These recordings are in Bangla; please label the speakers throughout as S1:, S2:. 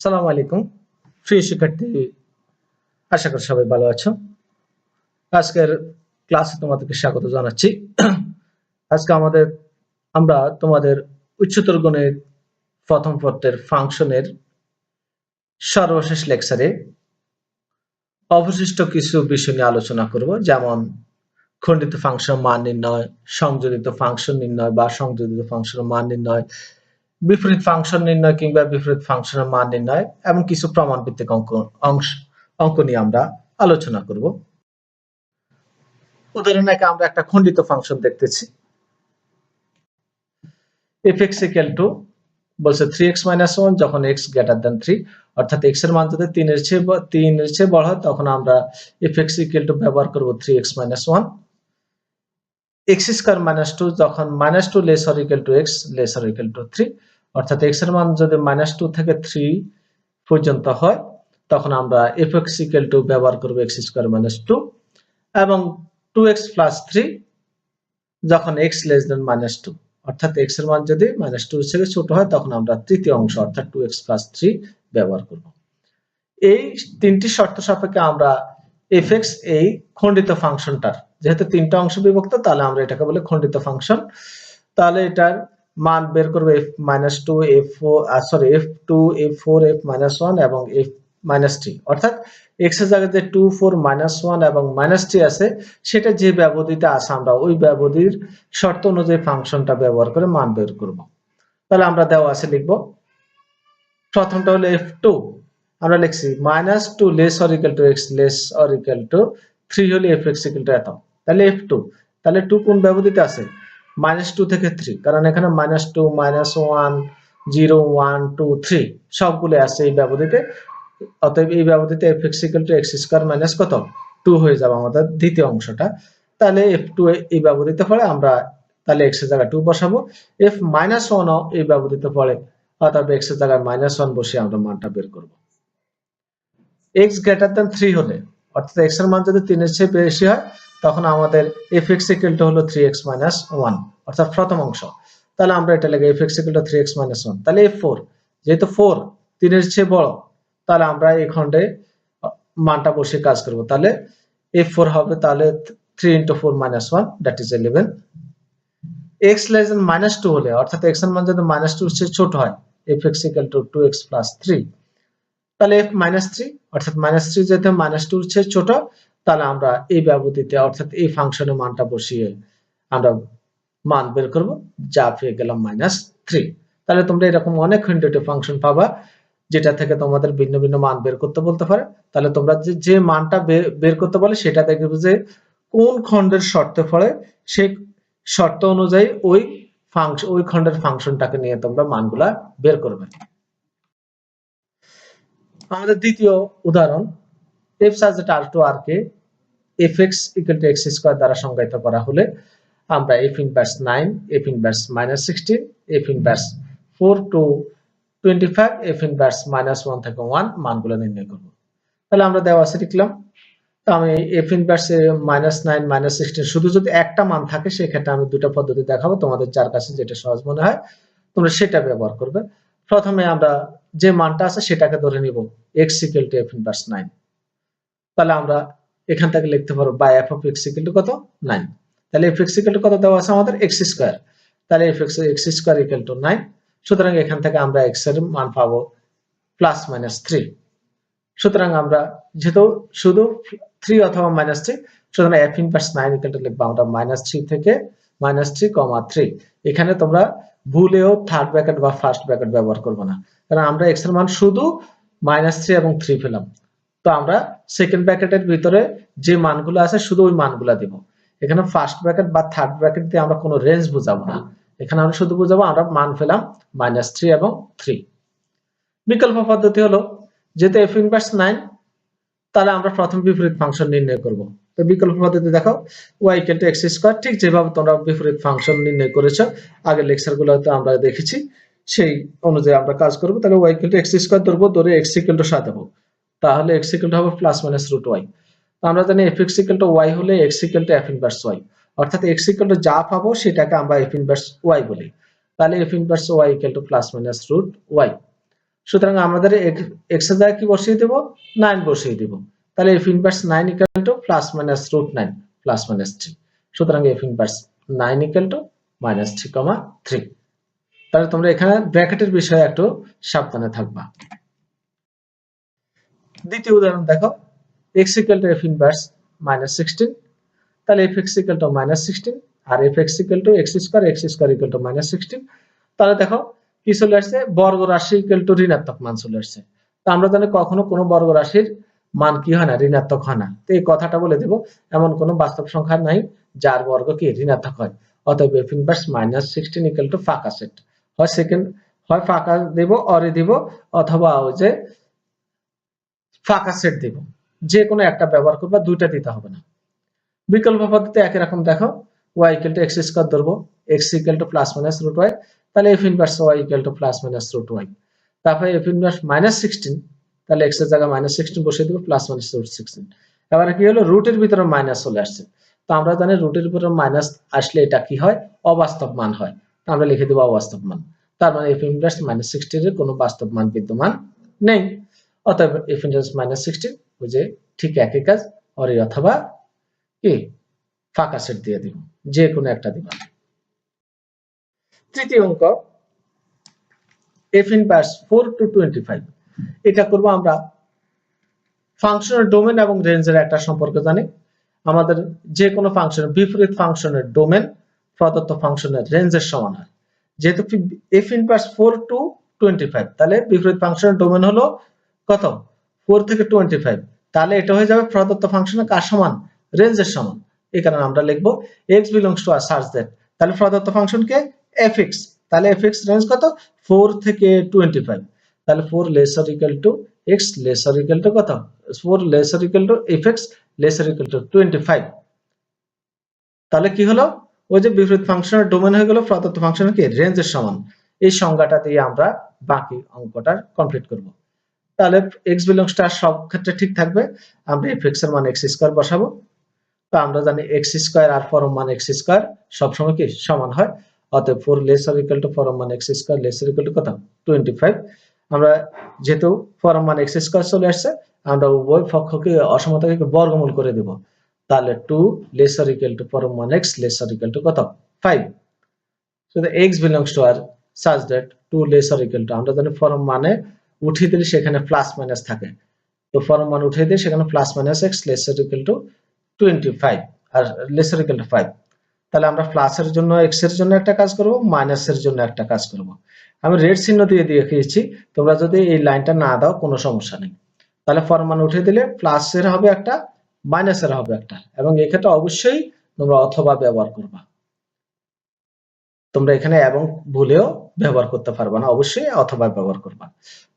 S1: আসসালামু আলাইকুম। প্রিয় শিক্ষার্থী, আশা করি সবাই ভালো আছো। আজকের ক্লাসে তোমাদেরকে স্বাগত জানাচ্ছি। আজকে আমাদের, আমরা তোমাদের উচ্চতর গণিত প্রথম পত্রের ফাংশনের সর্বশেষ লেকচারে অবশিষ্ট কিছু বিষয় নিয়ে আলোচনা করব, যেমন খণ্ডিত ফাংশন মান নির্ণয়, সংযোজিত ফাংশন নির্ণয় বা সংযোজিত ফাংশন মান নির্ণয় বিপরীত ফাংশন নির্ণয় কিংবা বিপরীত ফাংশনের মান নির্ণয় এবং কিছু প্রমাণ ভিত্তিক অঙ্ক, অংশ, অঙ্ক নিয়ে আমরা আলোচনা করব। উদাহরণ একে আমরা একটা খণ্ডিত ফাংশন দেখতেছি। এফ এক্স ইকুয়াল টু বলছে থ্রি এক্স মাইনাস ওয়ান যখন এক্স গ্রেটার দেন থ্রি অর্থাৎ এক্সের মান যদি তিনের চেয়ে তিনের চেয়ে বড় হয়, তখন আমরা এফ এক্স টু ব্যবহার করব three X minus one X square minus two যখন minus two less or equal to X less or equal to three অর্থাৎ এক্সের মান যদি মাইনাস টু থেকে থ্রি পর্যন্ত হয়, তখন আমরা এফ এক্স ইকুয়াল টু ব্যবহার করব এক্স স্কোয়ার মাইনাস টু এবং টু এক্স প্লাস থ্রি যখন X less than minus two অর্থাৎ এক্সের মান যদি মাইনাস টু থেকে ছোট হয়, তখন আমরা তৃতীয় অংশ অর্থাৎ টু এক্স প্লাস থ্রি ব্যবহার করব। এই তিনটি শর্ত সাপেক্ষে আমরা এফ এক্স এই খণ্ডিত ফাংশনটার, যেহেতু তিনটা অংশ বিভক্ত, তাহলে আমরা এটাকে বলে খণ্ডিত ফাংশন। তাহলে এটার মান বের করব F minus two F four sorry F two F four F minus one এবং এফ মাইনাস থ্রি অর্থাৎ এক্সের জায়গায় যে টু ফোর মাইনাস ওয়ান এবং মাইনাস থ্রি আছে, সেটা যে ব্যবধিতে আছে, আমরা ওই ব্যবধির শর্ত অনুযায়ী ফাংশনটা ব্যবহার করে মান বের করব। তাহলে আমরা দেওয়া আছে লিখব, প্রথমটা হলো এফ টু আমরা লিখছি minus two less or equal to X less or equal to three হলে এফ এক্স ইকাল টু এত। তাহলে এফ টু তাহলে টু কোন ব্যবধিতে আছে? মাইনাস টু থেকে থ্রি কারণ এখানে minus two minus one zero one two three সবগুলো আছে এই ব্যবধিতে। অতএব এই ব্যবধিতে F X equal to X square minus কত? টু হয়ে যাবে আমাদের দ্বিতীয় অংশটা। তাহলে এফ টু এই ব্যবধিতে পড়ে আমরা তাহলে এক্সের জায়গায় টু বসাবো। এফ মাইনাস ওয়ান এই ব্যবধিতে পড়ে অর্থাৎ এক্সের জায়গায় মাইনাস ওয়ান বসিয়ে আমরা মানটা বের করব। এক্স গ্রেটার দেন থ্রি হলে, অর্থাৎ এক্সের মান যদি তিনের চেয়ে বেশি হয় তখন আমাদের এফ এক্স ইকুয়াল টু হলো থ্রি এক্স মাইনাস ওয়ান অর্থাৎ প্রথম অংশ। তাহলে আমরা এটা লিখে F X equal to three X minus one তাহলে এফ ফোর যেহেতু ফোর তিনের চেয়ে বড়, তাহলে আমরা এই খণ্ডে মানটা বসে কাজ করব। তাহলে এফ ফোর হবে, তাহলে three into four minus one that is eleven X less than minus two হলে, অর্থাৎ এক্সের মান যদি মাইনাস টু চেয়ে ছোট হয় F X equal to two X plus three তাহলে এফ মাইনাস থ্রি অর্থাৎ মাইনাস থ্রি যেহেতু মাইনাস টু চেয়ে ছোট তাহলে আমরা এই ব্যবধিতে, অর্থাৎ এই ফাংশনের মানটা বসিয়ে আমরা মান বের করব, যা পেয়ে গেলাম মাইনাস থ্রি তাহলে তোমরা এরকম অনেক খণ্ডিত ফাংশন পাবা, যেটা থেকে তোমাদের ভিন্ন ভিন্ন মান বের করতে বলতে পারে। তাহলে তোমরা যে যে মানটা বের করতে বলে, সেটা দেখবে যে কোন খণ্ডের শর্তে ফলে সেই শর্ত অনুযায়ী ওই ফাংশন ওই খণ্ডের ফাংশনটাকে নিয়ে তোমরা মানগুলা বের করবে। আমাদের দ্বিতীয় উদাহরণ F সাজেট R to R K F X equal to X square দ্বারা সংজ্ঞায়িত করা হলে আমরা F inverse nine F inverse minus sixteen F inverse four to twenty five F inverse minus one থেকে ওয়ান মানগুলো নির্ণয় করব। তাহলে আমরা দেওয়া আছে লিখলাম, তো আমি F inverse minus nine minus sixteen শুধু যদি একটা মান থাকে, সেক্ষেত্রে আমি দুটো পদ্ধতি দেখাবো, তোমাদের যার কাছে যেটা সহজ মনে হয়, তোমরা সেটা ব্যবহার করবে। প্রথমে আমরা যে মানটা আছে সেটাকে ধরে নিব X equal to F inverse nine তাহলে আমরা এখান থেকে লিখতে পারো by F of X equal to কত? নাইন তাহলে এফ এক্স ইকুয়াল টু কত দেওয়া আছে আমাদের? এক্স স্কোয়ার তাহলে F X X square equal to nine সুতরাং এখান থেকে আমরা এক্সের মান পাবো প্লাস মাইনাস থ্রি সুতরাং আমরা যেহেতু শুধু থ্রি অথবা মাইনাস থ্রি সুতরাং F inverse nine equal to লিখব আমরা মাইনাস থ্রি থেকে মাইনাস থ্রি কমা থ্রি এখানে তোমরা ভুলেও থার্ড ব্র্যাকেট বা ফার্স্ট ব্র্যাকেট ব্যবহার করবে না। কারণ আমরা এক্সের মান শুধু মাইনাস থ্রি এবং থ্রি পেলাম। তো আমরা সেকেন্ড ব্র্যাকেটের ভিতরে যে মানগুলো আছে শুধু ওই মানগুলো দিব। এখানে ফার্স্ট ব্র্যাকেট বা থার্ড ব্র্যাকেট দিয়ে আমরা কোনো রেঞ্জ বুঝাবো না। এখানে আমরা শুধু বুঝাবো আমরা মান পেলাম মাইনাস থ্রি এবং থ্রি বিকল্প পদ্ধতি হলো, যেহেতু এফ ইনভার্স নাইন তাহলে আমরা প্রথম বিপরীত ফাংশন নির্ণয় করব। তো বিকল্প পদ্ধতি দেখো Y equal to X square ঠিক যেভাবে তোমরা বিপরীত ফাংশন নির্ণয় করেছ, আগের লেকচার গুলোতে আমরা দেখেছি, সেই অনুযায়ী আমরা কাজ করব। তাহলে Y equal to X square ধরবো, ধরে এক্স ইকুয়াল টু সাত তাহলে টু হবে প্লাস মাইনাস রুট ওয়াই আমরা জানি F X equal to Y হলে X equal to F inverse Y অর্থাৎ এক্স ইকুয়াল টু যা পাবো সেটাকে আমরা এফ ইনভার্স ওয়াই বলি। তাহলে F inverse Y equal to plus minus root Y সুতরাং আমাদের এক্সের জায়গায় কি বসিয়ে দেব? নাইন বসিয়ে দেব। তাহলে F inverse nine equal to plus minus root nine plus minus three সুতরাং F inverse nine equal to minus three comma three তাহলে তোমরা এখানে ব্র্যাকেটের বিষয়ে একটু সাবধানে থাকবা। দ্বিতীয় উদাহরণ দেখো X equal to F inverse minus sixteen তাহলে F X equal to minus sixteen R F X equal to X square X square equal to minus sixteen তাহলে দেখো, কি চলে আসছে? বর্গ রাশি ইকাল টু ঋণাত্মক মান চলে আসছে। তো আমরা জানি কখনো কোনো বর্গ রাশির মান কি হয় না? ঋণাত্মক হয় না। তো এই কথাটা বলে দেব, এমন কোনো বাস্তব সংখ্যা নাই যার বর্গ কি ঋণাত্মক হয়। অতএব F inverse minus sixteen equal to ফাঁকা সেট হয় সেকেন্ড হয় ফাঁকা দেব, অরে দিব, অথবা ওই যে ফাঁকা সেট দিব। যে কোনো একটা ব্যবহার করবা দুইটা দিতে হবে না। বিকল্প পদ্ধতি একই রকম দেখো Y equal to X square ধরবো। X equal to plus minus root Y তাহলে F inverse Y equal to plus minus root Y তারপরে এফ ইনভার্স মাইনাস সিক্সটিন তাহলে এক্সের জায়গায় মাইনাস সিক্সটিন বসিয়ে দেবো প্লাস মাইনাস রুট সিক্সটিন এবারে কি হলো? রুটের ভিতরে মাইনাস চলে আসছে। তো আমরা জানি রুটের ভিতরে মাইনাস আসলে এটা কি হয়? অবাস্তব মান হয়। তো আমরা লিখে দেবো অবাস্তব মান। তার মানে এফ ইনভার্স মাইনাস সিক্সটিনের কোনো বাস্তব মান বিদ্যমান নেই। অতএব এফ মাইনাস সিক্সটিন ওই ঠিক একই কাজ অরে অথবা কি, ফাঁকা সেট দিয়ে দিব, যে কোনো একটা দিব। তৃতীয় অঙ্ক F four to twenty five এটা করব আমরা ফাংশনের ডোমেন এবং রেঞ্জের একটা সম্পর্ক জানি। আমাদের যে কোনো ফাংশনের বিপরীত ফাংশনের ডোমেন প্রদত্ত ফাংশনের রেঞ্জের সমান হয়। যেহেতু F inverse four to twenty five তাহলে বিপরীত ফাংশনের ডোমেন হলো কত? ফোর থেকে টোয়েন্টি ফাইভ তাহলে এটা হয়ে যাবে প্রদত্ত ফাংশনের কার সমান? রেঞ্জের সমান। এই কারণে আমরা লিখব এক্স বিলংস টু আর সার্চ দ্যাট তাহলে প্রদত্ত ফাংশনকে এফ এক্স তাহলে এফ এক্স রেঞ্জ কত? ফোর থেকে টোয়েন্টি ফাইভ তাহলে four lesser equal to X lesser equal to কত? Four lesser equal to F X lesser equal to twenty five তাহলে কি হলো? ওই যে বিপরীত ফাংশনের ডোমেন হয়ে গেল, প্রদত্ত ফাংশনের কি? রেঞ্জের সমান। এই সংজ্ঞাটা দিয়ে আমরা বাকি অঙ্কটা কমপ্লিট করব। তাহলে এক্স বিলংস টু সব ক্ষেত্রে ঠিক থাকবে। আমরা এফ এক্সের মান এক্স স্কোয়ার বসাবো। তো আমরা জানি এক্স স্কোয়ার আর ফরম মান এক্স স্কোয়ার সবসময় কি সমান হয়? অতএব ফোর লেসার ইকাল টু ফরম মান X square lesser equal to কত? টোয়েন্টি ফাইভ আমরা যেহেতু ফরম মান এক্স স্কোয়ার চলে আসছে, আমরা উভয় পক্ষকে অসমতাকে বর্গমূল করে দেব। তাহলে টু লেসার ইকাল টু ফরম মান এক্স লেসার ইকাল টু কত? Five so the x belongs to r such that 2 less or equal to, আমরা জানি ফরম মানে উঠিয়ে দিলে সেখানে প্লাস মাইনাস থাকে। তো ফরম মান উঠিয়ে দিলে সেখানে plus minus X lesser equal to twenty five R lesser equal to five তাহলে আমরা প্লাসের জন্য এক্সের জন্য একটা কাজ করব মাইনাসের জন্য একটা কাজ করব। আমি রেড চিহ্ন দিয়ে দেখিয়েছি, তোমরা যদি এই লাইনটা না দাও, কোনো সমস্যা নেই। তাহলে ফরম মান উঠিয়ে দিলে প্লাসের হবে একটা মাইনাসের হবে একটা। এবং এক্ষেত্রে অবশ্যই তোমরা অথবা ব্যবহার করবা। তোমরা এখানে এবং ভুলেও ব্যবহার করতে পারবা না, অবশ্যই অথবা ব্যবহার করবা।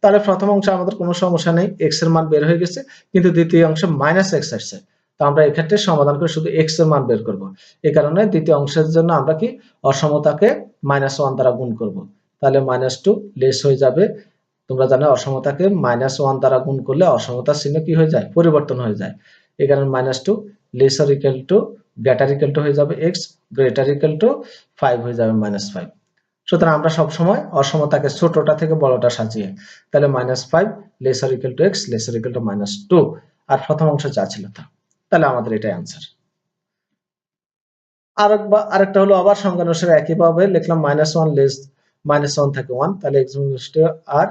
S1: তাহলে প্রথম অংশে আমাদের কোনো সমস্যা নেই এক্সের মান বের হয়ে গেছে, কিন্তু দ্বিতীয় অংশে মাইনাস এক্স আসছে। তো আমরা এক্ষেত্রে সমাধান করে শুধু এক্সের মান বের করব। এই কারণে দ্বিতীয় অংশের জন্য আমরা কি অসমতাকে মাইনাস ওয়ান দ্বারা গুণ করব। তাহলে মাইনাস টু লেস হয়ে যাবে। তোমরা জানো অসমতাকে মাইনাস ওয়ান দ্বারা গুণ করলে অসমতার চিহ্ন কি হয়ে যায়? পরিবর্তন হয়ে যায়। এই কারণে minus two lesser equal to greater equal to হয়ে যাবে X greater equal to five হয়ে যাবে মাইনাস ফাইভ সুতরাং আমরা সবসময় অসমতাকে ছোটটা থেকে বড়টা সাজিয়ে, তাহলে minus five lesser equal to X lesser equal to minus two আর প্রথম অংশ যা ছিল তা। তাহলে আমাদের এটাই আনসার আরেকবার, আরেকটা হলো আবার সংজ্ঞা অনুসারে একইভাবে লিখলাম minus one less minus one থেকে ওয়ান তাহলে x R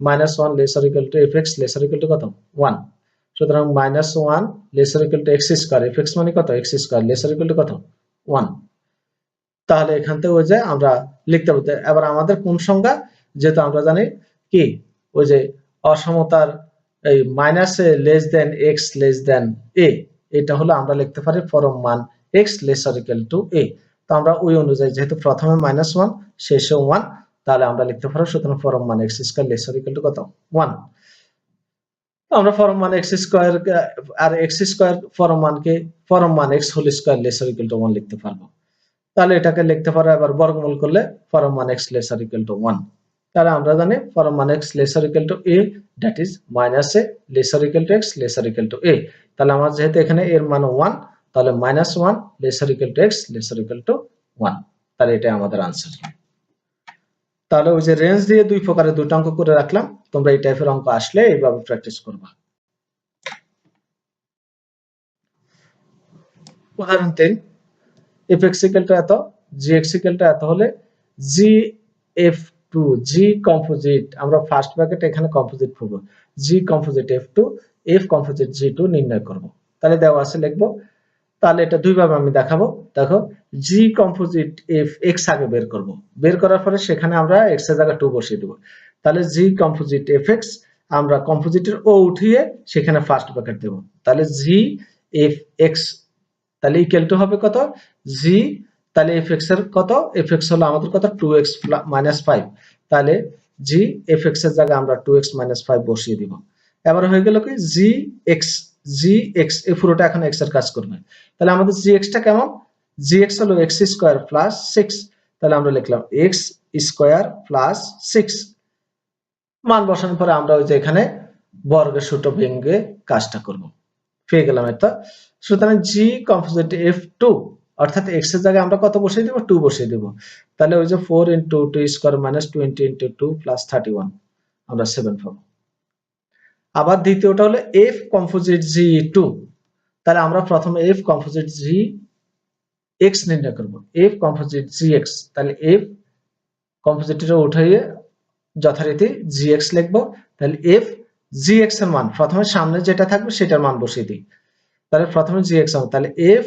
S1: minus one lesser equal to F X lesser equal to কত? ওয়ান সুতরাং minus one lesser equal to X square F X মানে কত? X square lesser equal to কত? ওয়ান তাহলে এখান থেকে ওই যে আমরা লিখতে পারতে এবার আমাদের কোন সংজ্ঞা? যেহেতু আমরা জানি কি? ওই যে অসমতার এই মাইনাসে less than x less than a এটা হলো আমরা লিখতে পারি ফরম মান x lesser equal to a তো আমরা ওই অনুযায়ী যেহেতু প্রথমে মাইনাস ওয়ান শেষে ওয়ান তাহলে আমরা লিখতে পারব সুতরাং ফরম মান x square lesser equal to কত? ওয়ান আমরা ফরম মান এক্স স্কোয়ার আর এক্স স্কোয়ার ফরম মানকে ফরম মান x whole square lesser equal to one লিখতে পারব। তাহলে এটাকে লিখতে পারো, এবার বর্গমূল করলে ফরম মান x lesser equal to one তাহলে আমরা জানি ফরম মান x lesser equal to a that is minus a lesser equal to x lesser equal to a তাহলে আমার যেহেতু এখানে এর মান ওয়ান তাহলে minus one lesser equal to x lesser equal to one তাহলে এটাই আমাদের আনসার তাহলে ওই যে রেঞ্জ দিয়ে দুই প্রকারের দুটো অঙ্ক করে রাখলাম, তোমরা এই টাইপের অঙ্ক আসলে এইভাবে প্র্যাকটিস করবা। উদাহরণ তিন এফ এক্সিক্যালটা এত জি এক্সিক্যালটা এত হলে g f two g composite আমরা ফার্স্ট ব্র্যাকেট এখানে কম্পোজিট করব। G composite f two f composite g two নির্ণয় করব। তাহলে দেওয়া আছে লিখব। তাহলে এটা দুইভাবে আমি দেখাবো। দেখো জি কম্পোজিট এফ এক্স আগে বের করব। বের করার পরে সেখানে আমরা এক্সের জায়গা টু বসিয়ে দেবো। তাহলে জি কম্পোজিট এফ এক্স আমরা কম্পোজিটের ও উঠিয়ে সেখানে ফার্স্ট ব্র্যাকেট দেবো। তাহলে জি এফ এক্স তাহলে ইকুয়াল টু হবে কত? জি তাহলে এফ এক্সের কত? এফ এক্স হলো আমাদের কত? টু এক্স মাইনাস ফাইভ তাহলে জি এফ এক্সের জায়গায় আমরা টু এক্স মাইনাস ফাইভ বসিয়ে দিব। এবার হয়ে গেল কি? জি এক্স জি এক্স এই পুরোটা এখন এক্সের কাজ করবে। তাহলে আমাদের জি এক্সটা কেমন? জি এক্স হলো এক্স স্কোয়ার প্লাস সিক্স তাহলে আমরা লিখলাম এক্স স্কোয়ার প্লাস সিক্স মান বসানোর পরে আমরা ওই যে এখানে বর্গের সূত্র ভেঙে কাজটা করব। পেয়ে গেলাম এটা সুতরাং জি কম্পোজিট এফ টু অর্থাৎ এক্সের জায়গায় আমরা কত বসিয়ে দিব? টু বসিয়ে দিব। তাহলে ওই যে four into two square minus twenty into two plus thirty one আমরা সেভেন পাবো। আবার দ্বিতীয়টা হলো এফ কম্পোজিট জি টু তাহলে আমরা প্রথমে এফ কম্পোজিট জি এক্স নির্ণয় করব। এফ কম্পোজিট জি এক্স তাহলে এফ কম্পোজিটটা উঠাইয়ে যথারীতি জি এক্স লিখব। তাহলে এফ জি এক্সের মান, প্রথমে সামনে যেটা থাকবে সেটার মান বসিয়ে দিই। তাহলে প্রথমে জি এক্স হবে। তাহলে এফ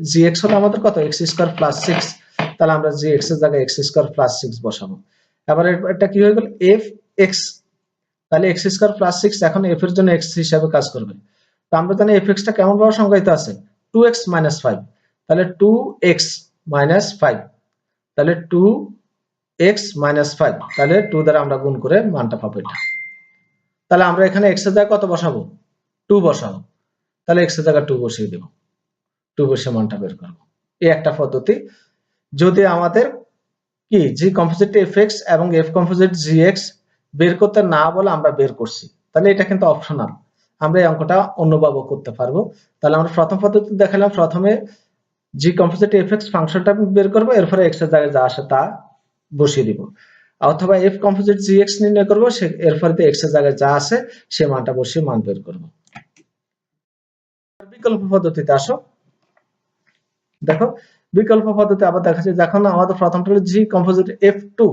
S1: জি এক্স হলো আমাদের কত? এক্স স্কোয়ার প্লাস সিক্স তাহলে আমরা জি এক্সের জায়গায় এক্স স্কোয়ার প্লাস সিক্স বসাবো। এবার এটা কি হয়ে গেল? এফ এক্স তাহলে এক্স স্কোয়ার প্লাস সিক্স এখন এফ এর জন্য এক্স হিসাবে কাজ করবে। তো আমরা জানি এফ এক্সটা কেমন ভাবে সংজ্ঞায়িত আছে? টু এক্স মাইনাস ফাইভ তাহলে টু এক্স মাইনাস ফাইভ তাহলে টু এক্স মাইনাস ফাইভ তাহলে টু দ্বারা আমরা গুণ করে মানটা পাবো এটা। তাহলে আমরা এখানে এক্সের জায়গায় কত বসাবো? টু বসাবো। তাহলে এক্সের জায়গায় টু বসিয়ে দেবো। টু বসে মানটা বের করব। এই একটা পদ্ধতি। যদি আমাদের কি জি কম্পোজিট এফ এক্স এবং এফ কম্পোজিট জি এক্স বের করতে না বলে আমরা বের করছি, তাহলে এটা কিন্তু অপশনাল আমরা এই অঙ্কটা অন্যভাবে করতে পারব। তাহলে আমরা প্রথম পদ্ধতি দেখালাম। প্রথমে জি কম্পোজিট এফ এক্স ফাংশনটা বের করব, এরপরে এক্সের জায়গায় যা আসে তা বসিয়ে দিব। অথবা এফ কম্পোজিট জি এক্স নির্ণয় করব, সে এরপরে এক্সের জায়গায় যা আছে সে মানটা বসিয়ে মান বের করব। বিকল্প পদ্ধতিতে আসো। দেখো, বিকল্প পদ্ধতি আবার দেখা যায় যখন আমাদের প্রথমটা হলো জি কম্পোজিট এফ টু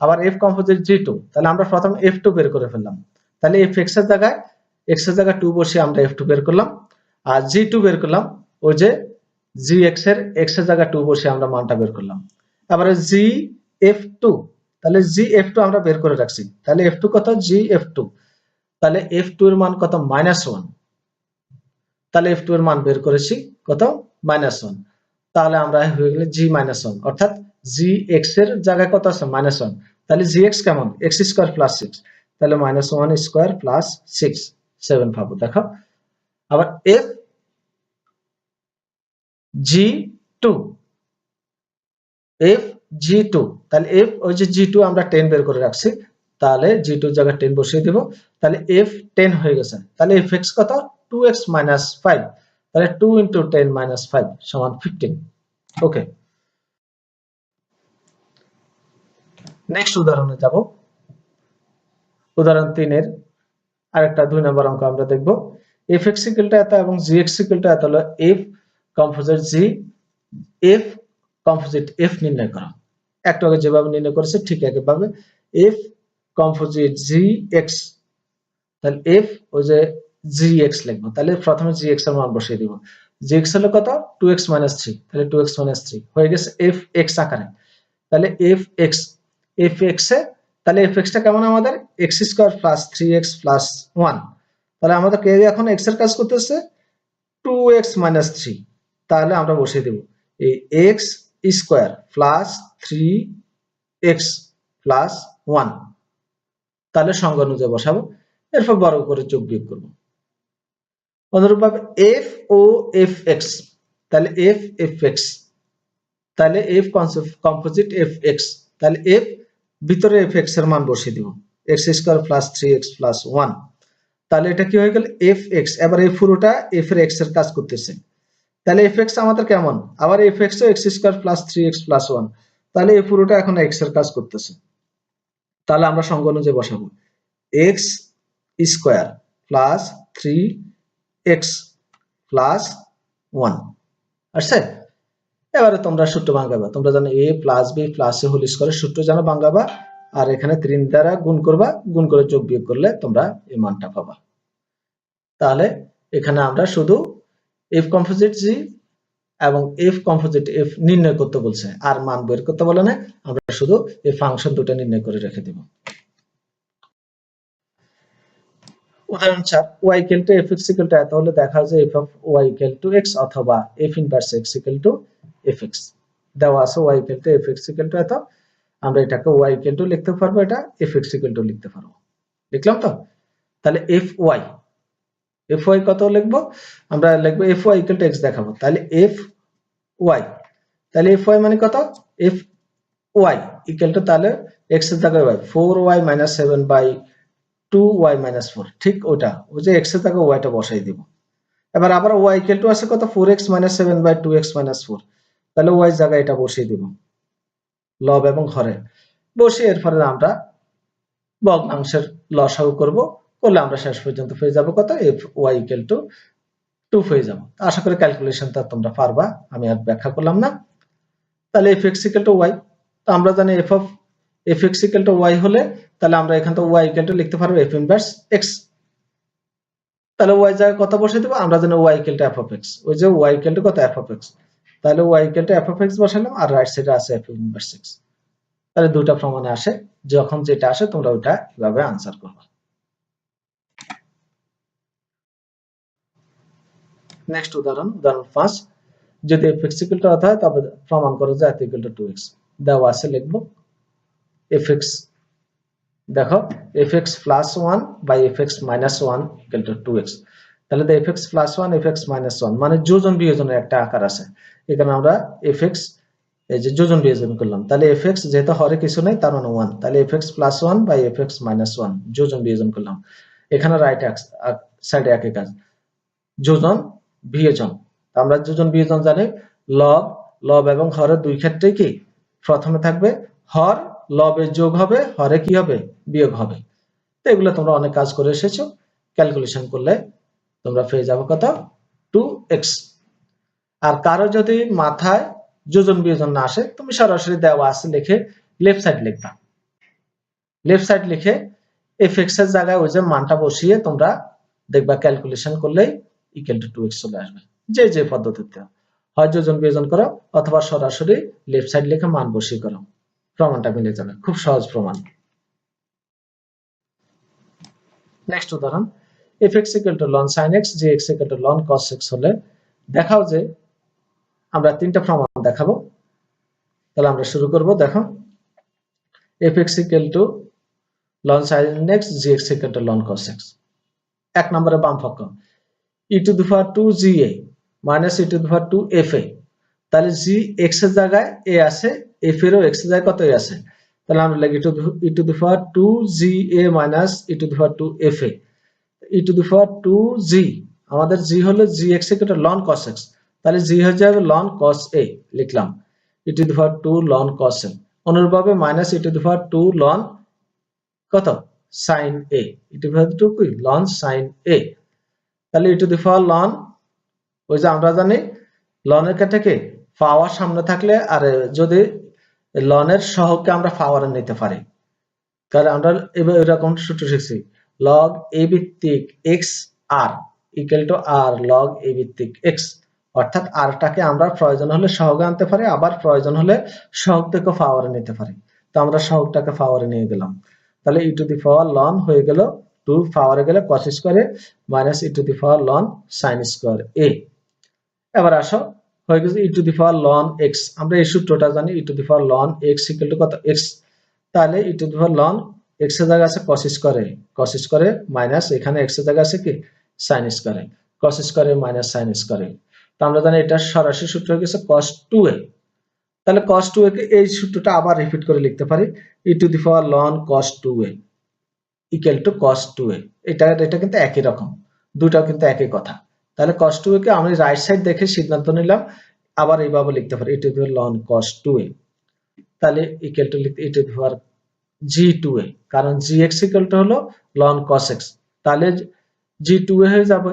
S1: আবার এফ কম্পোজিট জি টু তাহলে আমরা প্রথম এফ টু বের করে ফেললাম। তাহলে এফ এক্সের জায়গায় এক্সের জায়গায় টু বসিয়ে আমরা এফ টু বের করলাম। আর জি টু বের করলাম, ওই যে জি এক্সের এক্সের জায়গায় টু বসিয়ে আমরা মানটা বের করলাম। তারপরে জি এফ টু তাহলে জি এফ টু আমরা বের করে রাখছি। তাহলে এফ টু কত? জি এফ টু তাহলে এফ টু এর মান কত? মাইনাস ওয়ান তাহলে এফ টু এর মান বের করেছি, কত? মাইনাস ওয়ান তাহলে আমরা হয়ে গেলে জি মাইনাস ওয়ান অর্থাৎ জি এক্সের জায়গায় কত আছে? মাইনাস ওয়ান তাহলে জি এক্স কেমন? এক্স স্কোয়ার প্লাস সিক্স তাহলে minus one square plus six seven পাবো, দেখো। আবার f g two f g two তাহলে এফ ওই যে জি টু আমরা টেন বের করে রাখছি, তাহলে জি টু জায়গায় টেন বসিয়ে দিব। তাহলে এফ টেন হয়ে গেছে। তাহলে এফ এক্স কত? টু এক্স মাইনাস ফাইভ তাহলে two into ten minus five সমান ফিফটিন ওকে নেক্সট উদাহরণে যাব। উদাহরণ তিনের আরেকটা দুই নম্বর অঙ্ক আমরা দেখব। এফ এক্স ইকুয়ালটা এত এবং জি এক্স ইকুয়ালটা এত হলো f composite g f composite f নির্ণয় করা। একটু আগে যেভাবে নির্ণয় করেছে, ঠিক একইভাবে এফ কম্পোজিট জি এক্স তাহলে এফ ওই যে জি এক্স লিখব। তাহলে প্রথমে জি এক্সের মান বসিয়ে দিব। জি এক্স হলো কত? টু এক্স মাইনাস থ্রি তাহলে টু এক্স মাইনাস থ্রি হয়ে গেছে এফ এক্স আকারে। তাহলে এফ এক্স এফ এক্স এ, তাহলে এফ এক্সটা কেমন আমাদের? X square plus three x plus one তাহলে আমাদের কে এখন এক্সের কাজ করতেছে? টু এক্স মাইনাস থ্রি তাহলে আমরা বসিয়ে দেব। এই x square plus three x plus one তাহলে সংজ্ঞা অনুযায়ী বসাবো। এরপর বড় করে যোগ বিয়োগ করব। অনুরূপভাবে এফ ও এফ এক্স তাহলে এফ এফ এক্স তাহলে এফ কম্পোজিট এফ এক্স তাহলে এফ ভিতরে এফ এক্সের মান বসিয়ে দিব। X square plus three x plus one তাহলে এটা কি হয়ে গেল? এফ এক্স এবার এই পুরোটা এফ এর এক্সের কাজ করতেছে। তাহলে এফ এক্স আমাদের কেমন? আবার f x x square plus three x plus one তাহলে এই পুরোটা এখন এক্সের কাজ করতেছে। তাহলে আমরা সঙ্গ অনুযায়ী বসাবো। X square plus three x plus one আসছে এবারে তোমরা সূত্র ভাঙাবা। তোমরা জানো a plus b plus a whole স্কোয়ারের সূত্র জানো ভাঙাবা, আর এখানে তিন দ্বারা গুণ করবা, গুণ করে যোগ বিয়োগ করলে তোমরা এই মানটা পাবা। তাহলে এখানে আমরা শুধু এফ কম্পোজিট জি এবং এফ কম্পোজিট এফ নির্ণয় করতে বলছে, আর মান বের করতে বলে না, আমরা শুধু এই ফাংশন দুটো নির্ণয় করে রেখে দিব। উদাহরণ চার y equal to f x equal to এত হলে দেখা যায় f of y equal to x অথবা f inverse x equal to fx দেওয়া আছে y equal to fx equal to এত আমরা এটাকে y ইকুয়াল টু লিখতে পারব এটা fx ইকুয়াল টু লিখতে পারব লিখলাম তো তাহলে fy fy কত লিখব আমরা লিখব fy ইকুয়াল টু x দেখাবো তাহলে fy তাহলে fy মানে কত fy ইকুয়াল টু তাহলে x এর জায়গায় y 4y 7 by two y minus four ঠিক ওটা, ওই যে এক্স জায়গায় ওয়াইটা বসাই দিব। এবার আবার ওয়াই ইকুয়াল টু আছে কত? Four x minus seven by two x minus four তাহলে ওয়াই জায়গায় এটা বসিয়ে দিব, লব এবং হরে বসিয়ে এরপরে আমরা ভগ্নাংশের লসাগু করব, করলে আমরা শেষ পর্যন্ত পেয়ে যাব কত? F y equal to two হয়ে যাব। আশা করি ক্যালকুলেশনটা তোমরা পারবা, আমি আর ব্যাখ্যা করলাম না। তাহলে f x equal to y তো আমরা জানি f of f x equal to y হলে তাহলে আমরা এখান থেকে ওয়াই ইকুয়াল টু লিখতে পারব এফ ইনভার্স এক্স তাহলে ওয়াই জায়গায় কত বসে দেবো? আমরা জানি y equal to f of x ওই যে ওয়াই ইকুয়াল টু কত? এফ অফ এক্স তাহলে y equal to f of x বসালাম আর রাইট সাইডে আছে এফ ইনভার্স এক্স তাহলে দুটা প্রমাণে আসে। যখন যেটা আসে, তোমরা ওটা এভাবে আনসার করবে। নেক্সট উদাহরণ উদাহরণ পাঁচ। যদি এফ এক্স ইকুয়াল টু হয় তবে প্রমাণ করো যে f equal to two x দেওয়া আছে, লিখব। এফ এক্স দেখো f x plus one by f x minus one two x তাহলে f x plus one f x minus one মানে যোজন বিয়োজনের একটা আকার আছে। এখানে আমরা এফ এক্স এই যে যোজন বিয়োজন করলাম। তাহলে এফ এক্স যেহেতু হরে কিছু নেই, তার মানে ওয়ান তাহলে f x plus one by f x minus one যোজন বিয়োজন করলাম। এখানে রাইট সাইডে একই কাজ। যোজন, বিয়োজন। আমরা যোজন বিয়োজন জানি। লব লব এবং হরের দুই ক্ষেত্রেই কি? প্রথমে থাকবে হর লবে যোগ হবে, হরে কি হবে? বিয়োগ হবে। তো এগুলো তোমরা অনেক কাজ করে এসেছ। ক্যালকুলেশন করলে তোমরা পেয়ে যাবে কত? টু এক্স আর কারও যদি মাথায় যোজন বিয়োজন না আসে, তুমি সরাসরি দেওয়া আছে লিখে লেফট সাইড লিখবা। লেফট সাইড লিখে এফ এক্সের জায়গায় ওই যে মানটা বসিয়ে তোমরা দেখবা ক্যালকুলেশন করলেই ইকুয়াল টু টু এক্স চলে আসবে। যে যে পদ্ধতিতে হয়, যোজন বিয়োজন করো, অথবা সরাসরি লেফট সাইড লিখে মান বসিয়ে করো। প্রমাণটা মিলে যাবে। খুব সহজ প্রমাণ। নেক্সট উদাহরণ। F x equal to ln sine x g x equal to ln cos x হলে দেখাও যে আমরা তিনটা প্রমাণ দেখাবো। তাহলে আমরা শুরু করব, দেখো। F x equal to ln sine x g x equal to ln cos x এক নম্বরে বাম পক্ষ e to the power two g a minus e to the power two f a তাহলে জি এক্সের জায়গায় এ আছে এফ এরও এক্সের জায়গায় কত আছে? তাহলে আমরা লিখি e to the power two g a minus e to the power two f a e to the power two g আমাদের জি হলো g x equal ln cos x তাহলে জি হয়ে যাবে লন কস এ লিখলাম। E to the power two ln cos a অনুরূপভাবে minus e to the power two ln কত? Sine a e to the power two কি? লন সাইন এ তাহলে e to the power loan ওই যে আমরা জানি লনের ক্ষেত্রে পাওয়ার সামনে থাকলে, আর যদি লনের সহগকে আমরা পাওয়ারে নিতে পারি। তাহলে আমরা এরকম সূত্র শিখছি। লগ এ ভিত্তিক x r equal to r log a ভিত্তিক এক্স অর্থাৎ আরটাকে আমরা প্রয়োজন হলে সহগে আনতে পারি, আবার প্রয়োজন হলে সহগ থেকে পাওয়ারে নিতে পারি। তো আমরা সহগটাকে পাওয়ারে নিয়ে গেলাম। তাহলে e to the power loan হয়ে গেল টু পাওয়ারে গেলে কস স্কোয়ারে minus e to the power ln sine square a. এবার আসো হয়ে গেছে e to the power ln x আমরা এই সূত্রটা জানি e to the power ln x equal to কত? এক্স তাহলে e to the power loan এক্সের জায়গা আছে কস স্কোয়ারে কস স্কোয়ারে মাইনাস এখানে এক্সের জায়গা আছে কি? সাইন স্কোয়ারে কস স্কোয়ারে মাইনাস সাইন স্কোয়ারে তো আমরা জানি এটা সরাসরি সূত্র হয়ে গেছে কস টু এ তাহলে কস টু এ এই সূত্রটা আবার রিপিট করে লিখতে পারি। E to the power ln cos two a equal to cos two a এটা এটা কিন্তু একই রকম। দুটাও কিন্তু একই কথা। তাহলে কস টু কে আমি রাইট সাইড দেখে সিদ্ধান্ত নিলাম, আবার এইভাবে লিখতে পারি e to the ln cos two a তাহলে ইকুয়াল টু লিখতে দি পাওয়ার জি টু এ কারণ জি এক্স ইকুয়াল টু হলো লন কস এক্স তাহলে জি টু এ হয়ে যাবে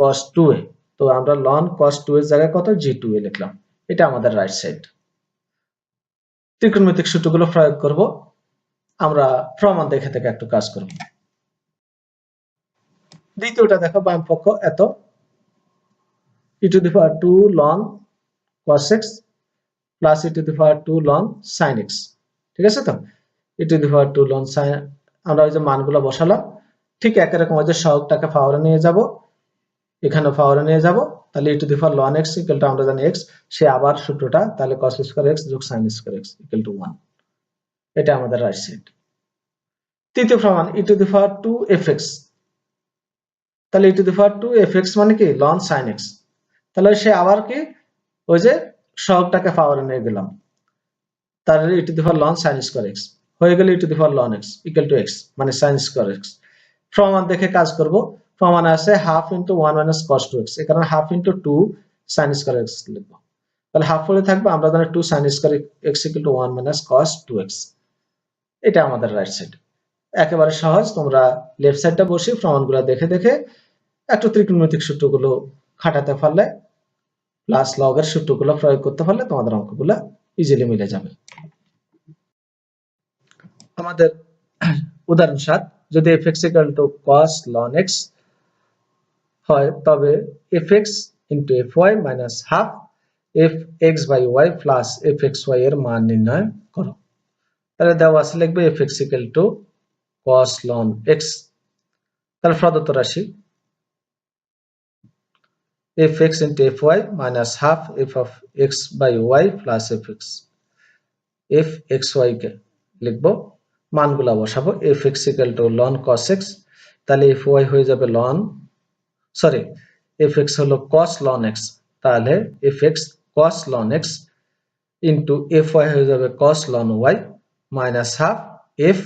S1: কস টু এ তো আমরা লন কস টু এর জায়গায় কত? জি টু এ লিখলাম। এটা আমাদের রাইট সাইড ত্রিকোণমিতিক সূত্রগুলো প্রয়োগ করব। আমরা প্রমাণ দেখে থেকে একটু কাজ করব। দ্বিতীয়টা দেখো বাম পক্ষ এত। E to the power two ln cos x plus e to the power two ln sin x. ঠিক আছে তো? E to the power two ln sin, আমরা ওই যে মানগুলো বসালাম, ঠিক একই রকম ওই যে সহগটাকে পাওয়ারে নিয়ে যাব এখানে পাওয়ারে নিয়ে যাব, তাহলে e to the power ln x আমরা জানি x, সে আবার সূত্রটা তাহলে cos স্কয়ার x যোগ sin x ইকুয়াল টু 1 এটা আমাদের রাইট সাইড তৃতীয় প্রমাণ e to the power two fx তাহলে e to the power two fx মানে কি? Ln sin x. তাহলে সে আবার কি? ওই যে সহগটাকে পাওয়ারে নিয়ে গেলাম। তাহলে e to the ln sine square x হয়ে গেলে e to ln x equal to x মানে সাইন স্কোয়ার এক্স প্রমাণ দেখে কাজ করব। প্রমাণ আছে half into one minus cos two x এখানে half into two sine square x লিখব। তাহলে হাফ হলে থাকবে, আমরা জানি two sine square x equal to one minus cos two x এটা আমাদের রাইট সাইড একেবারে সহজ, তোমরা লেফট সাইডটা বসে প্রমাণগুলো দেখে দেখে একটু ত্রিকোণমিতিক সূত্রগুলো খাটাতে পারলে প্লাস লগের সূত্রগুলো প্রয়োগ করতে পারলে তোমাদের অঙ্কগুলো ইজিলি মিলে যাবে। আমাদের উদাহরণ সাত যদি f x equal to cos ln x হয়, তবে f x into f y minus half f x by y plus f x y এর মান নির্ণয় করো। তাহলে দেওয়া আছে লিখবে f x equal to cos ln x তাহলে প্রদত্ত রাশি fx into fy minus half f of x by y plus fx f xy কে লিখব মানগুলা বসাবো fx equal to ln cos x তাহলে fy হয়ে যাবে ln সরি fx হলো cos ln x তাহলে fx cos ln x into fy হয়ে যাবে cos ln y minus half f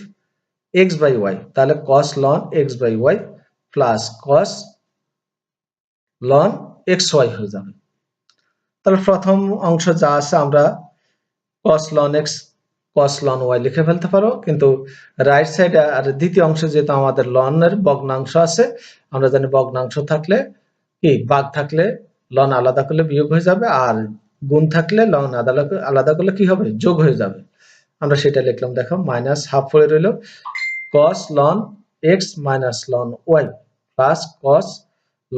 S1: x by y তাহলে cos ln x by y plus cos ln x y হয়ে যাবে। তাহলে প্রথম অংশ যা আছে আমরা cos ln x cos ln y লিখে ফেলতে পারো। কিন্তু রাইট সাইডে আর দ্বিতীয় অংশ যেহেতু আমাদের লনের ভগ্নাংশ আছে, আমরা জানি ভগ্নাংশ থাকলে কি? বাঘ থাকলে লন আলাদা করলে বিয়োগ হয়ে যাবে আর গুণ থাকলে লন আলাদা আলাদা করলে কি হবে? যোগ হয়ে যাবে। আমরা সেটা লিখলাম, দেখো মাইনাস হাফ পড়ে রইল। Cos ln x minus ln y plus cos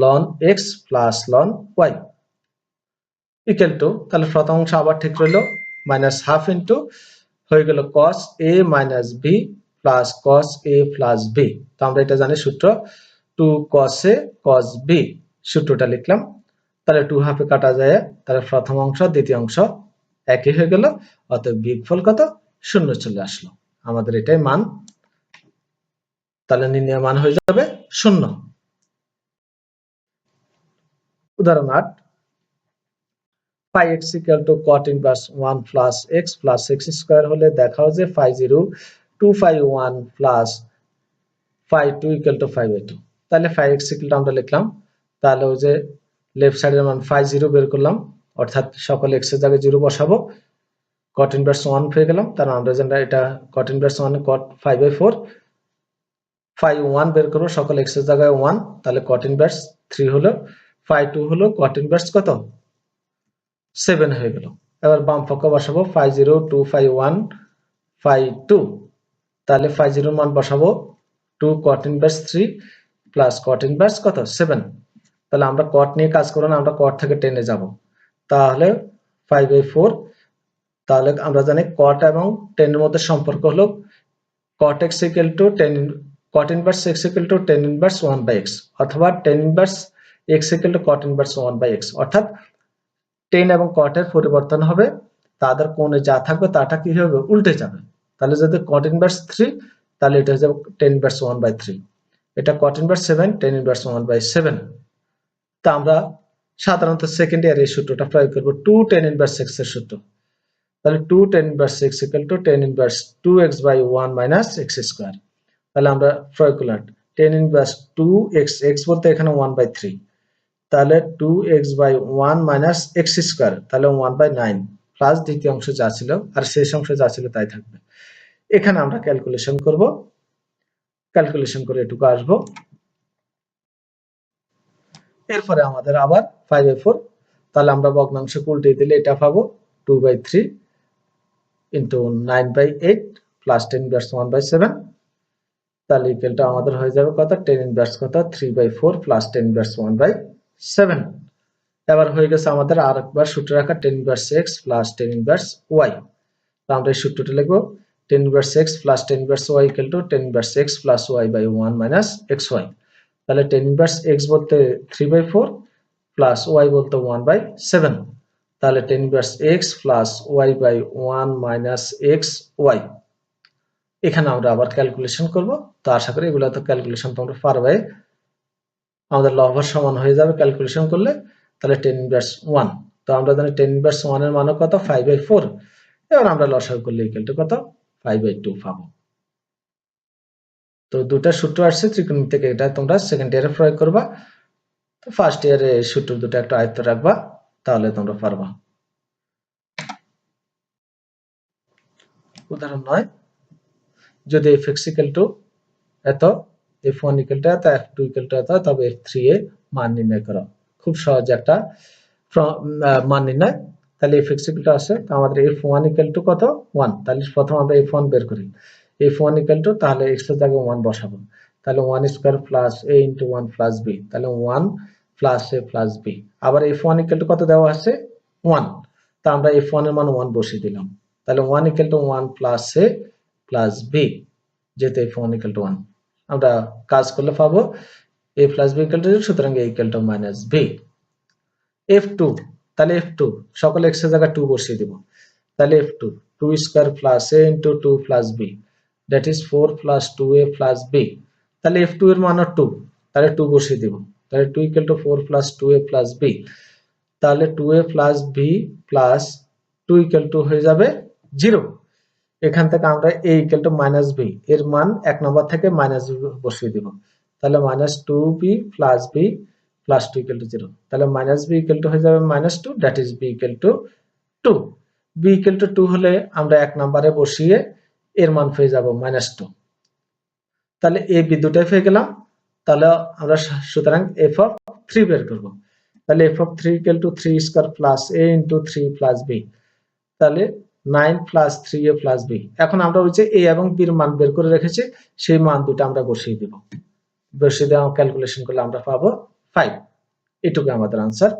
S1: ln x plus ln y equal to তাহলে প্রথম অংশ আবার ঠিক রইল মাইনাস হাফ ইন্টু হয়ে গেল cos a minus b plus cos a plus b তো আমরা এটা জানি সূত্র টু কস এ কস বি সূত্রটা লিখলাম। তাহলে টু হাফে কাটা যায়, তাহলে প্রথম অংশ, দ্বিতীয় অংশ একই হয়ে গেল, অতএব বিগফল কত? শূন্য চলে আসলো। আমাদের এটাই মান। তাহলে নির্ণয় মান হয়ে যাবে শূন্য। উদাহরণ আট phi x equal to cot inverse one plus x plus x square হলে দেখাও যে phi zero two five one plus five two equal to five two তাহলে ফাইভ এক্স ইকুয়াল আমরা লিখলাম, তাহলে ওই যে লেফট সাইডের মান ফাইভ জিরো বের করলাম, অর্থাৎ সকল এক্সের জায়গায় জিরো বসাবো কট ইনভার্স ওয়ান পেয়ে গেলাম, তার আমরা যেটা এটা cot inverse one cot five by four five one বের করব, সকল এক্সের জায়গায় ওয়ান তাহলে কট ইনভার্স থ্রি হলো ফাই টু হলো কট ইনভার্স কত? সেভেন হয়ে গেল। এবার বাম পক্ষ বসাবো five zero two five one five two তাহলে ফাইভ জিরো মান বসাবো two cot inverse three plus cot inverse কত? সেভেন তাহলে আমরা কট নিয়ে কাজ করব না, আমরা কট থেকে টেনে যাব। তাহলে ফাইভ বাই ফোর তাহলে আমরা জানি কট এবং টেনের মধ্যে সম্পর্ক হলো cot x equal to tan cot inverse x equal to tan inverse one by x অথবা tan inverse x equal to cot inverse one by x অর্থাৎ টেন এবং কটের পরিবর্তন হবে তাদের কোণে যা থাকবে তাটা কি হবে? উল্টে যাবে। তাহলে যদি কট ইনভার্স থ্রি তাহলে এটা হয়ে যাবে tan inverse one by three এটা cot inverse seven tan inverse one by seven তা আমরা সাধারণত সেকেন্ড ইয়ার এই সূত্রটা প্রয়োগ করব টু টেন ইনভার্স এক্সের সূত্র। তাহলে two tan inverse x equal to tan inverse two x by one minus x square তাহলে আমরা প্রয়োগ করলাম tan inverse two x x বলতে এখানে ওয়ান বাই থ্রি তাহলে two x by one minus x square তাহলে ওয়ান বাই নাইন প্লাস দ্বিতীয় অংশ যা ছিল, আর শেষ অংশ যা ছিল তাই থাকবে। এখানে আমরা ক্যালকুলেশন করব। ক্যালকুলেশন করে এটুকু আসব। এরপরে আমাদের আবার ফাইভ বাই ফোর তাহলে আমরা ভগ্নাংশ উল্টে দিলে এটা পাবো two by three into nine by eight plus tan inverse one by seven তাহলে ইকুয়ালটা আমাদের হয়ে যাবে কত? টেন ইনভার্স কত? Three by four plus tan inverse one by seven এবার হয়ে গেছে আমাদের আর একবার সূত্র রাখা tan inverse x plus tan inverse y আমরা এই সূত্রটা লিখব tan inverse x plus tan inverse y equal to tan inverse x plus y by one minus x y তাহলে টেন ইনভার্স এক্স বলতে three by four plus y বলতে ওয়ান বাই সেভেন তাহলে tan inverse x plus y by one minus x y এখানে আমরা আবার ক্যালকুলেশন করব, তো আশা করি এগুলো তো ক্যালকুলেশন তোমরা পারবে। আমাদের লহর সমান হয়ে যাবে ক্যালকুলেশন করলে তাহলে টেন ইনভার্স ওয়ান তো আমরা জানি টেন ইনভার্স ওয়ানের মানও কত? ফাইভ বাই ফোর এবার আমরা লসাগু করলে ইকুয়াল কত? ফাইভ বাই টু পাবো। তো দুটা সূত্র আসছে ত্রিকোণমিতি থেকে এটা তোমরা সেকেন্ড ইয়ারে প্রয়োগ করবা। তো ফার্স্ট ইয়ারে সূত্র দুটো একটা আয়ত্ত রাখবা, তাহলে তোমরা পারবা। উদাহরণ নয়। যদি এফ এক্স টু এত এফ ওয়ান ইকাল টু এত এফ টু এত তবে এফ থ্রি এ মান নির্ণয় করো। খুব সহজ একটা মান নির্ণয়। তাহলে এফ এক্স ইকাল টু আছে তো আমাদের এফ ওয়ান ইকাল টু কত? ওয়ান তাহলে প্রথম আমরা এফ ওয়ান বের করি। এফ ওয়ান ইকাল টু তাহলে এক্সের জায়গায় ওয়ান বসাবো। তাহলে one square plus a into one plus b তাহলে one plus a plus b আবার এফ ওয়ান ইকাল টু কত দেওয়া আছে? ওয়ান তা আমরা এফ ওয়ানের মান ওয়ান বসিয়ে দিলাম। তাহলে one equal to one plus a plus b যেহেতু এফ ওয়ান টু ওয়ান আমরা কাজ করলে পাবো a plus b equal to zero সুতরাং a equal to minus b f two তাহলে এফ টু সকল এক্সের জায়গায় টু বসিয়ে দিব। তাহলে f two two square plus a into two plus b that is four plus two a plus b তাহলে এফ টু এর মান টু তাহলে টু বসিয়ে দিব। তাহলে two equal to four plus two a plus b তাহলে two a plus b plus two equal to হয়ে যাবে জিরো এখান থেকে আমরা a equal to minus b এর মান এক নম্বর থেকে মাইনাস বসিয়ে দিব। তাহলে minus two b plus b plus two equal to zero তাহলে মাইনাস বি ইকাল টু হয়ে যাবে minus two that is b equal to two b equal to two হলে আমরা এক নম্বরে বসিয়ে এর মান পেয়ে যাব মাইনাস টু তাহলে এ বি দুটাই পেয়ে গেলাম। তাহলে আমরা সুতরাং এফ অফ থ্রি বের করব। তাহলে f of three equal to three square plus a into three plus b তাহলে nine plus three a plus b এখন আমরা যে এ এবং বির মান বের করে রেখেছি, সেই মান দুটো আমরা বসিয়ে দিব। বসিয়ে দেওয়া ক্যালকুলেশন করলে আমরা পাবো ফাইভ এটুকু আমাদের আনসার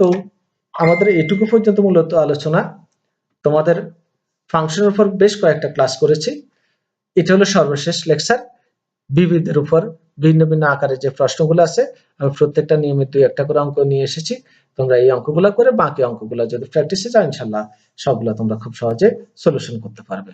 S1: তো আমাদের এটুকু পর্যন্ত মূলত আলোচনা। তোমাদের ফাংশনের উপর বেশ কয়েকটা ক্লাস করেছি। এটা হলো সর্বশেষ লেকচার বিবিধের উপর ভিন্ন ভিন্ন আকারের যে প্রশ্নগুলো আছে, আমি প্রত্যেকটা নিয়মিত দুই একটা করে অঙ্ক নিয়ে এসেছি। তোমরা এই অঙ্কগুলো করে বাকি অঙ্কগুলো যদি প্র্যাকটিসে যাও, ইনশাল্লাহ সবগুলো তোমরা খুব সহজে সলিউশন করতে পারবে।